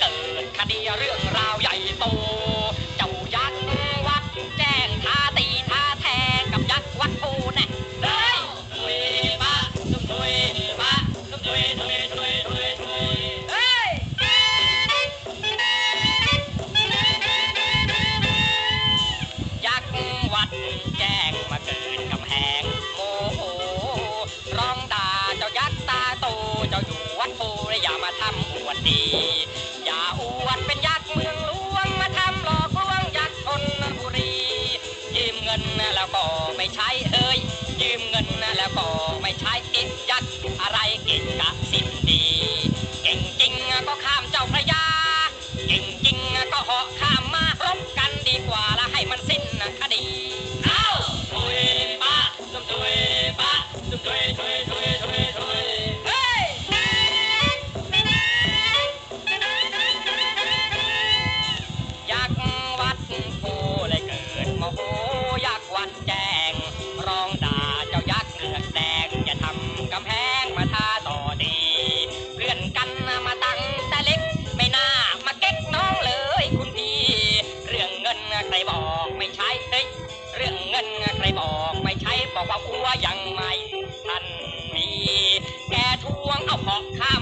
เกิดคดีเรื่องราวใหญ่โต เจ้ายักษ์วัดแจ้งท้าตีท้าแทงกับยักษ์วัดโพแน่เฮ้ยถุยปะตุ้มถุยปะตุ้มถุยถุยถุยถุยถุยเฮ้ยยักษ์วัดแจ้งมาเกิดกำแพงโมโหร้องด่าเจ้ายักษ์ตาโตเจ้าอยู่วัดโพและอย่ามาทำอวดดี งินแล้วก็ไม่ใช้เอ้ยยืมเงินแล้วก็ไม่ใช้เอ็กยักอะไรเก่งกะสิ้นดีเก่งจริงก็ข้ามเจ้าพระยาเก่งจริงก็เหาะ รบอกไม่ใช้บอกว่าอัวยังไม่ทันมีแกทวงเอาหอกข้า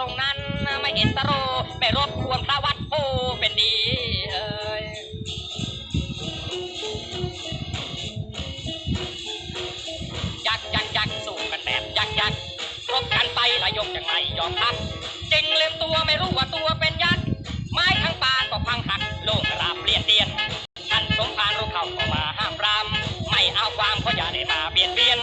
ตรงนั้นไม่เห็นสโรไม่รบควงพระวัดโอเป็นดีเอ้ยยักยักยักสู้กันแบบยักยักรบกันไปละยกยังไงยอมพักจริงลืมตัวไม่รู้ว่าตัวเป็นยักษ์ไม้ทั้งปานก็พังหักโลกราบเปลี่ยนเดียนท่านสมภารรู้เข้าก็มาห้ามรามไม่เอาความเพราะอย่าได้มาเบียดเบียน